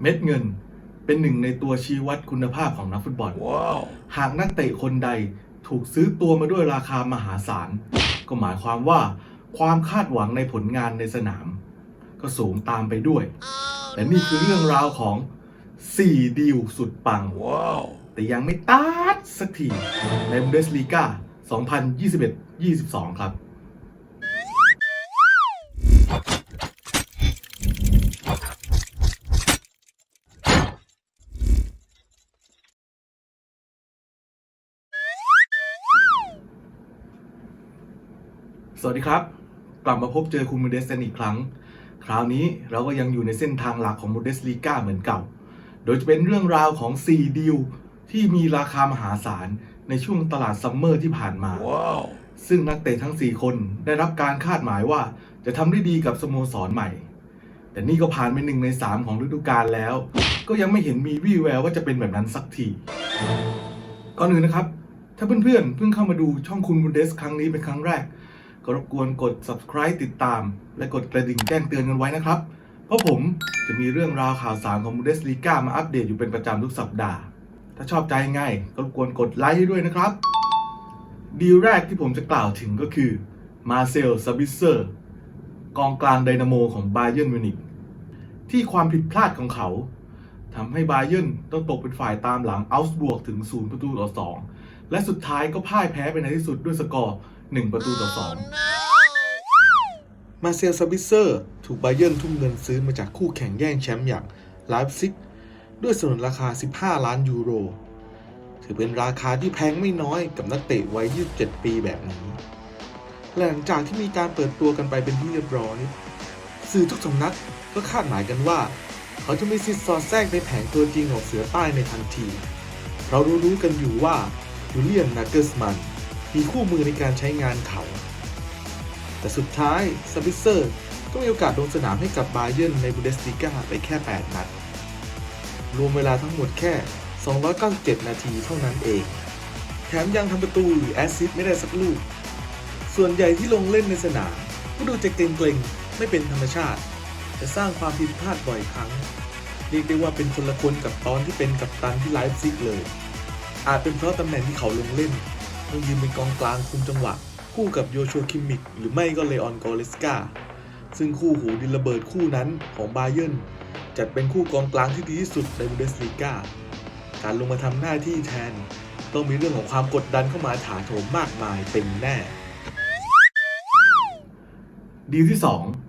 เม็ดเงินเป็นหนึ่งในตัวชี้วัดคุณภาพของนักฟุตบอล Wow. หากนักเตะคนใดถูกซื้อตัวมาด้วยราคามหาศาล ก็หมายความว่าความคาดหวังในผลงานในสนาม ก็สูงตามไปด้วยและนี่คือเรื่องราวของ 4 ดีลสุดปัง Wow. แต่ยังไม่ตัดสักทีในบุนเดสลีกา2021-22 ครับ สวัสดีครับ กลับมาพบเจอคุณมูเดสกันอีกครั้ง คราวนี้เราก็ยังอยู่ในเส้นทางหลักของมูเดสลีกาเหมือนเก่า โดยจะเป็นเรื่องราวของ 4 ดีลที่มีราคามหาศาลในช่วงตลาดซัมเมอร์ที่ผ่านมา Wow. ซึ่งนักเตะทั้ง 4 คนได้รับการคาดหมายว่าจะทำได้ดีกับสโมสรใหม่ แต่นี่ก็ผ่านไปหนึ่งใน 3 ของฤดูกาลแล้ว ก็ยังไม่เห็นมีวี่แววว่าจะเป็นแบบนั้นสักที ก่อนอื่นนะครับ ถ้าเพื่อนๆเพิ่งเข้ามาดูช่องคุณบุนเดสครั้งนี้เป็นครั้งแรก ก็รบกวนกด subscribe ติดตาม และกดกระดิ่งแจ้งเตือนกันไว้นะครับ เพราะผมจะมีเรื่องราวข่าวสารของบุนเดสลีกามาอัปเดตอยู่เป็นประจำทุกสัปดาห์ ถ้าชอบใจง่ายก็รบกวนกดไลค์ให้ด้วยนะครับ ดีลแรกที่ผมจะกล่าวถึงก็คือมาเซลซาบิเซอร์กองกลางไดนาโมของบาเยิร์นมิวนิกที่ความผิดพลาดของเขาทำให้บาเยิร์นต้องตกเป็นฝ่ายตามหลังอัลส์บวกถึง 0 ประตูต่อ 2 และสุดท้ายก็พ่ายแพ้ไปในที่สุดด้วยสกอร์ 1 ประตูต่อ2มาเซลซาบิเซอร์ ถูกไบเยิร์นทุ่มเงินซื้อมาจากคู่แข่งแย่งแชมป์อย่างไลฟ์ซิกด้วยสนนราคา 15 ล้านยูโร ถือเป็นราคาที่แพงไม่น้อยกับนักเตะวัย 27 ปีแบบนี้ หลังจากที่มีการเปิดตัวกันไปเป็นที่เรียบร้อย สื่อทุกสำนักก็คาดหมายกันว่า เขาจะมีสิทธิ์สอดแทรกในแผงตัวจริงของเสือใต้ในทันที เรารู้ๆกันอยู่ว่ายูเลียนนาเกอร์สมัน มีคู่มือในการใช้งานเขา แต่สุดท้ายซาบิเซอร์ก็มีโอกาสลงสนามให้กับบาเยิร์นในบูเดสติก้าไปแค่ 8 นัด รวมเวลาทั้งหมดแค่ 297 นาทีเท่านั้นเอง แถมยังทำประตูหรือแอสซิสต์ไม่ได้สักลูก ส่วนใหญ่ที่ลงเล่นในสนามก็ดูจะเกรงๆไม่เป็นธรรมชาติจะสร้างความผิดพลาดบ่อยครั้ง เรียกได้ว่าเป็นคนละคนกับตอนที่เป็นกัปตันที่ไลฟ์ซิกเลย อาจเป็นเพราะตำแหน่งที่เขาลงเล่น ต้องยืนเป็นกองกลางคุมจังหวะ คู่กับโยชัวคิมมิกหรือไม่ก็เลออนกอเลสกาซึ่งคู่หูดินระเบิดคู่นั้นของบาเยิร์นจัดเป็นคู่กองกลางที่ดีที่สุดในบูเดสลีกาการลงมาทำหน้าที่แทน ต้องมีเรื่องของความกดดันเข้ามาถาโถมมากมายเป็นแน่ ดีลที่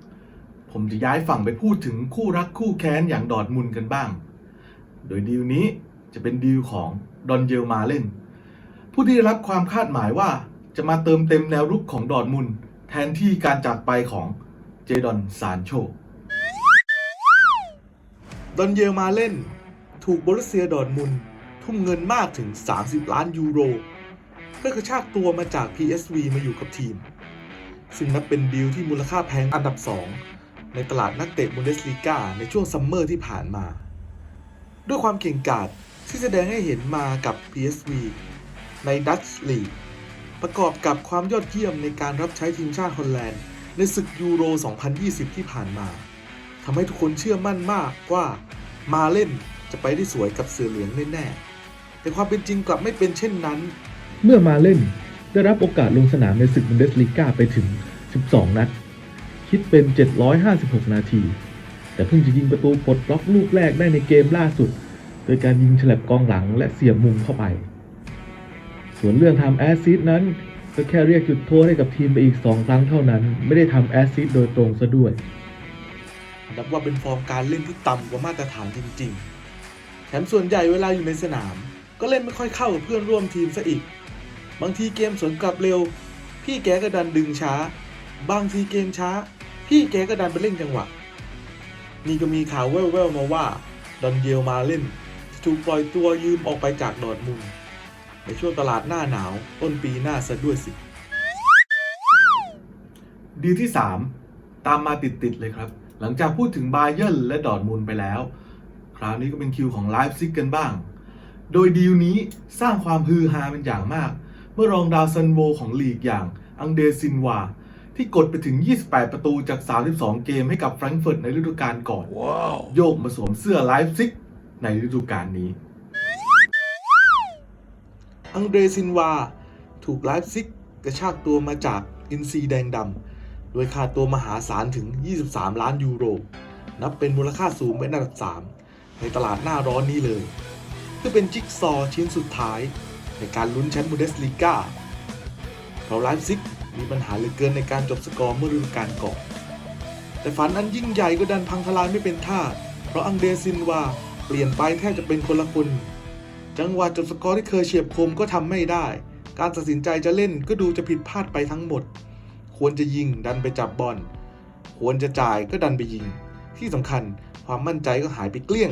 2 ผมจะย้ายฝั่งไปพูดถึงคู่รักคู่แค้นอย่างดอร์ทมุนกันบ้าง โดยดีลนี้จะเป็นดีลของดอนเยลมาเล่น ผู้ที่ได้รับความคาดหมายว่าจะมาเติมเต็มแนวรุกของดอร์ทมุนแทนที่การจากไปของเจดอนซานโชดอนเยลมาเล่น ถูกบรุเซียดอร์ทมุนทุ่มเงินมากถึง 30 ล้านยูโรเพื่อกระชากตัวมาจาก PSV มาอยู่กับทีม ซึ่งนับเป็นดีลที่มูลค่าแพงอันดับ 2 ในตลาดนักเตะบุนเดสลีกาในช่วงซัมเมอร์ที่ผ่านมา ด้วยความเก่งกาจที่แสดงให้เห็นมากับ PSV ในดัตช์ลีกประกอบกับความยอดเยี่ยมในการรับใช้ทีมชาติฮอลแลนด์ในศึกยูโร 2020 ที่ผ่านมาทำให้ทุกคนเชื่อมั่นมากว่ามาเล่นจะไปได้สวยกับเสือเหลืองแน่ๆแต่ความเป็นจริงกลับไม่เป็นเช่นนั้น เมื่อมาเล่นได้รับโอกาสลงสนามในศึกบุนเดสลีกาไปถึง 12 นัด คิดเป็น 756 นาที แต่เพิ่งจะยิงประตูปลดล็อกลูกแรกได้ในเกมล่าสุด โดยการยิงฉลับกองหลังและเสียบมุมเข้าไป ส่วนเรื่องทำแอสซิสต์นั้น ก็แค่เรียกจุดโทษให้กับทีมไปอีก 2 ครั้งเท่านั้น ไม่ได้ทำแอสซิสต์โดยตรงซะด้วย นับว่าเป็นฟอร์มการเล่นที่ต่ำกว่ามาตรฐานจริงๆ แถมส่วนใหญ่เวลาอยู่ในสนาม ก็เล่นไม่ค่อยเข้ากับเพื่อนร่วมทีมซะอีก บางทีเกมสวนกลับเร็ว พี่แกก็ดันดึงช้า บางทีเกมช้า พี่แกก็ดันไปเล่นจังหวะ นี่ก็มีข่าวแว่วๆมาว่าดอนเยลมาเล่นถูกปล่อยตัวยืมออกไปจากดอร์มุน ในช่วงตลาดหน้าหนาว ต้นปีหน้าซะด้วยสิ ดีลที่ 3 ตามมาติด ๆ เลยครับ หลังจากพูดถึงบาเยิร์นและดอร์ทมุนด์ไปแล้ว คราวนี้ก็เป็นคิวของไลฟ์ซิกกันบ้าง โดยดีลนี้สร้างความฮือฮาเป็นอย่างมาก เมื่อรองดาวซันโวของลีกอย่างอังเดซินวาทที่กดไปถึง 28 ประตูจาก 32 เกมให้กับแฟรงก์เฟิร์ตในฤดูกาลก่อนโยกมาสวมเสื้อไลฟ์ซิกในฤดูกาลนี้ อังเดรซินวา ถูกไลฟ์ซิกกระชากตัวมาจากอินซีแดงดำ โดยค่าตัวมหาศาลถึง 23 ล้านยูโร นับเป็นมูลค่าสูงเป็นอันดับ 3 ในตลาดหน้าร้อนนี้เลยเพื่อเป็นจิ๊กซอว์ชิ้นสุดท้าย ในการลุ้นแชมป์บูเดสลีกาเพราะไลฟ์ซิกมีปัญหาเหลือเกินในการจบสกอร์เมื่อฤดูกาลก่อน แต่ฝันอันยิ่งใหญ่ก็ดันพังทลายไม่เป็นท่า เพราะอังเดรซินวาเปลี่ยนไปแทบจะเป็นคนละคน จังหวะจบสกอร์ที่เคยเฉียบคมก็ทำไม่ได้ การตัดสินใจจะเล่นก็ดูจะผิดพลาดไปทั้งหมด ควรจะยิงดันไปจับบอล ควรจะจ่ายก็ดันไปยิง ที่สำคัญความมั่นใจก็หายไปเกลี้ยง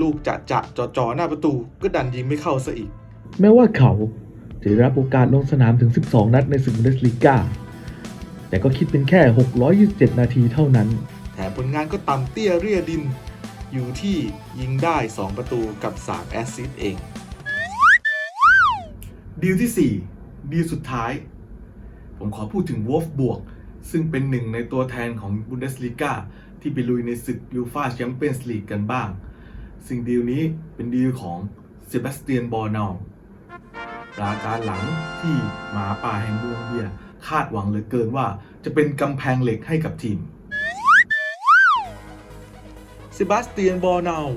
ลูกจะจะจ่อจ่อๆหน้าประตูก็ดันยิงไม่เข้าซะอีก แม้ว่าเขาจะได้รับโอกาสลงสนามถึง 12 นัดในศึกบุนเดสลีกาแต่ก็คิดเป็นแค่ 627 นาทีเท่านั้น แถมผลงานก็ต่ำเตี้ยเรียดิน อยู่ที่ยิงได้ 2 ประตูกับ 3 แอสซิสต์เอง ดีลที่ 4 ดีลสุดท้าย ผมขอพูดถึงวอฟบวก ซึ่งเป็นหนึ่งในตัวแทนของบุนเดสลีกาที่ไปลุยในศึกยูฟาแชมเปี้ยนส์ลีกกันบ้าง ซึ่งดีลนี้เป็นดีลของเซบาสเตียนบอร์นอลราการหลังที่หมาป่าแห่งเมืองเบียคาดหวังเหลือเกินว่าจะเป็นกำแพงเหล็กให้กับทีม เซบาสเตียนบอร์นาว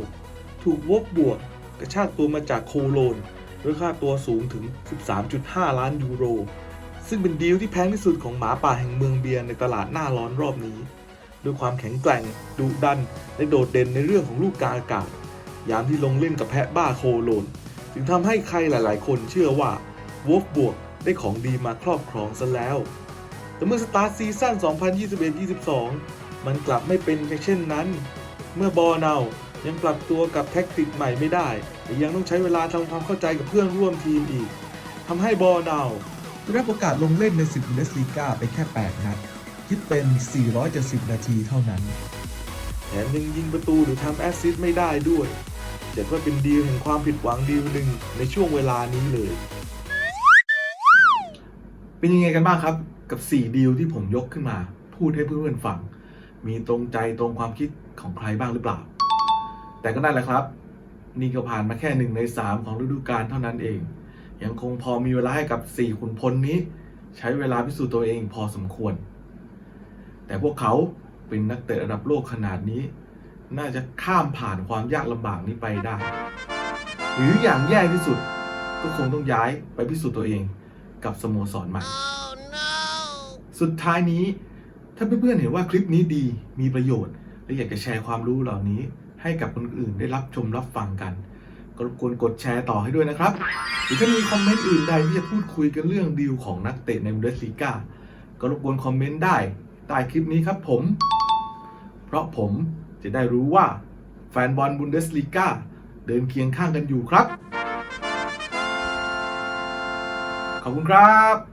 ถูกวบบวกกระชากตัวมาจากโคโลนด้วยค่าตัวสูงถึง 13.5 ล้านยูโร ซึ่งเป็นดีลที่แพงที่สุดของหมาป่าแห่งเมืองเบียร์ในตลาดหน้าร้อนรอบนี้ ด้วยความแข็งแกร่งดุดัน และโดดเด่นในเรื่องของลูกกาอากาศ ยามที่ลงเล่นกับแพะบ้าโคโลนจึงทำให้ใครหลาย ๆ คนเชื่อว่าวอฟบวกได้ของดีมาครอบครองซะแล้ว แต่เมื่อสตาร์ทซีซั่น2021-22 มันกลับไม่เป็นเช่นนั้น เมื่อบอลเนายังปรับตัวกับแท็กติกใหม่ไม่ได้และยังต้องใช้เวลาทำความเข้าใจกับเพื่อนร่วมทีมอีกทำให้บอลเนาได้รับโอกาสลงเล่นในศึกบุนเดสลีกาไปแค่ 8 นัด คิดเป็น 470 นาทีเท่านั้น แถมยังยิงประตูหรือทำแอสซิสต์ไม่ได้ด้วยจัดว่าเป็นดีลแห่งความผิดหวังดีลหนึ่งในช่วงเวลานี้เลย เป็นยังไงกันบ้างครับ กับ 4 ดีลที่ผมยกขึ้นมา พูดให้เพื่อนๆฟัง มีตรงใจตรงความคิด ของใครบ้างหรือเปล่า แต่ก็นั่นแหละครับ นี่ก็ผ่านมาแค่หนึ่งใน3ของฤดูกาลเท่านั้นเอง ยังคงพอมีเวลาให้กับ4ขุนพลนี้ ใช้เวลาพิสูจน์ตัวเองพอสมควร แต่พวกเขาเป็นนักเตะระดับโลกขนาดนี้ น่าจะข้ามผ่านความยากลำบากนี้ไปได้ หรืออย่างแย่ที่สุดก็คงต้องย้ายไปพิสูจน์ตัวเองกับสโมสรใหม่สุดท้ายนี้ถ้าเพื่อนๆเห็นว่าคลิปนี้ดีมีประโยชน์ และอยากจะแชร์ความรู้เหล่านี้ ให้กับคนอื่นได้รับชมรับฟังกันก็รบกวนกดแชร์ต่อให้ด้วยนะครับ หรือถ้ามีคอมเมนต์อื่นใดที่จะพูดคุยกันเรื่องดีลของนักเตะในบุนเดสลีกาก็รบกวนคอมเมนต์ได้ใต้คลิปนี้ครับผม เพราะผมจะได้รู้ว่าแฟนบอลบุนเดสลีกาเดินเคียงข้างกันอยู่ครับ ขอบคุณครับ